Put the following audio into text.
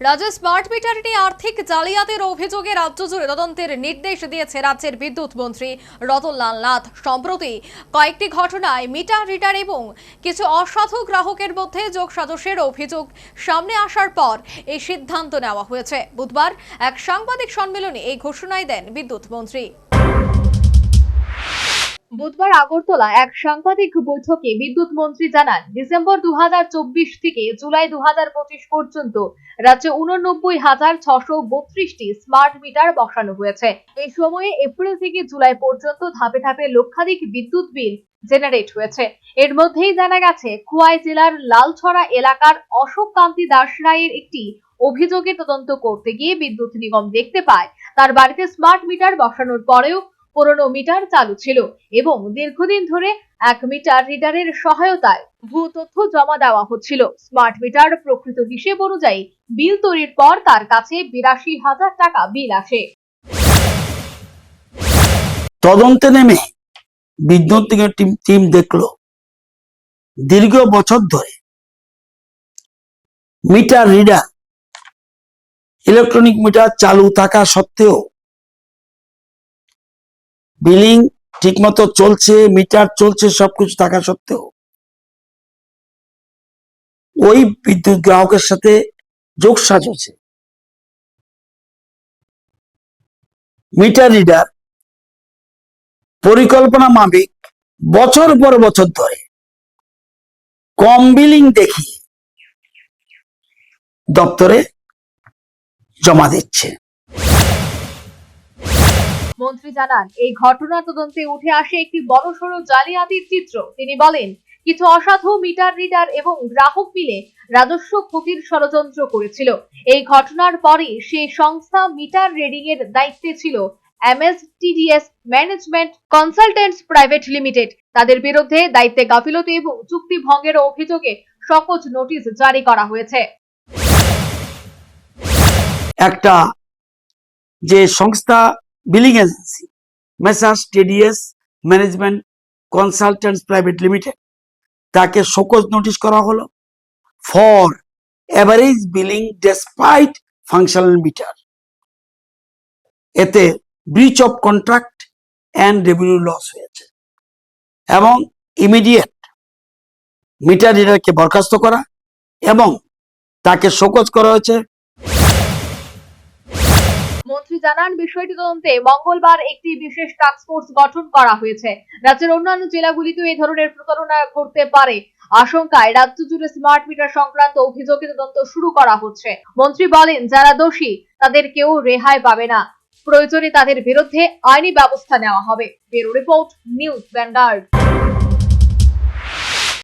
রাজ্যে smart meter নিয়ে আর্থিক জালিয়াতের অভিযোগে রাজ্য জুড়ে তদন্তের নির্দেশ দিয়েছে রাজ্যের বিদ্যুৎ মন্ত্রী রতনলাল নাথ। সম্প্রতি কয়েকটি ঘটনায় মিটার রিটার এবং কিছু অসাধু গ্রাহকের মধ্যে যোগসাজশের অভিযোগ সামনে আসার পর এই সিদ্ধান্ত নেওয়া হয়েছে। বুধবার এক সাংবাদিক সম্মেলনে এই ঘোষণায় দেন বিদ্যুৎ মন্ত্রী। বুধবার আগরতলা এক সাংবাদিক বৈঠকে বিদ্যুৎ মন্ত্রী জানান, ডিসেম্বর দু থেকে জুলাই দু পর্যন্ত রাজ্যে উননব্বই হাজার ছশো বত্রিশটি স্মার্ট মিটার বসানো হয়েছে। এই সময়ে এপ্রিল থেকে জুলাই পর্যন্ত ধাপে ধাপে লক্ষাধিক বিদ্যুৎ বিল জেনারেট হয়েছে। এর মধ্যেই জানা গেছে, খুয়াই জেলার লালছড়া এলাকার অশোক কান্তি দাস রায়ের একটি অভিযোগে তদন্ত করতে গিয়ে বিদ্যুৎ নিগম দেখতে পায়, তার বাড়িতে স্মার্ট মিটার বসানোর পরেও পুরনো মিটার চালু ছিল এবং দীর্ঘদিন ধরে এক মিটার রিডারের সহায়তায় ভূ তথ্য জমা দেওয়া হচ্ছিল। স্মার্ট মিটার প্রকৃত হিসেব অনুযায়ী বিল তৈরির পর তার কাছে বিরাশি হাজার টাকা বিল আসে। তদন্তে নেমে বিদ্যুৎ টিম টিম দেখল দীর্ঘ বছর ধরে মিটার রিডার, ইলেকট্রনিক মিটার চালু থাকা সত্ত্বেও বিলিং ঠিকমতো চলছে, মিটার চলছে, সবকিছু থাকা সত্ত্বেও। ওই বিদ্যুৎ গ্রাহকের সাথে যোগ সাজছে মিটার রিডার, পরিকল্পনা মাফিক, বছর পর বছর ধরে। কম বিলিং দেখিয়ে দপ্তরে জমা দিচ্ছে। মন্ত্রী জানান, এই ঘটনা তদন্তে উঠে আসে একটি বড়সড় জালিয়াতির চিত্র। তিনি বলেন, কিছু অসাধু মিটার রিডার এবং গ্রাহক মিলে রাজস্ব ক্ষতির ষড়যন্ত্র করেছিল। এই ঘটনার পরে সে সংস্থা মিটার রিডিং এর দায়িত্বে ছিল MS TDS management consultants private limited. তাদের বিরুদ্ধে দায়িত্বে গাফিলতি এবং চুক্তি ভঙ্গের অভিযোগে সকজ নোটিশ জারি করা হয়েছে। একটা যে সংস্থা billing agency messrs TDS management consultants private limited তাকে শোকজ নোটিশ করা হলো for average billing despite functional meter এতে breach of contract and revenue loss হয়েছে এবং ইমিডিয়েট মিটার রিডারকে বরখাস্ত করা এবং তাকে শোকজ করা হয়েছে মন্ত্রী জানান, বিষয়টি তদন্তে মঙ্গলবার একটি বিশেষ টাস্কফোর্স গঠন করা হয়েছে। রাজ্যের অন্যান্য জেলাগুলিতেও এই ধরনের প্রতারণা ঘটতে পারে। আশঙ্কায় রাজ্য জুড়ে স্মার্ট মিটার সংক্রান্ত অভিযোগে তদন্ত শুরু করা হচ্ছে। মন্ত্রী বলেন, যারা দোষী, তাদের কেউ রেহাই পাবে না। প্রয়োজনে তাদের বিরুদ্ধে আইনি ব্যবস্থা নেওয়া হবে। Bureau report, news vanguard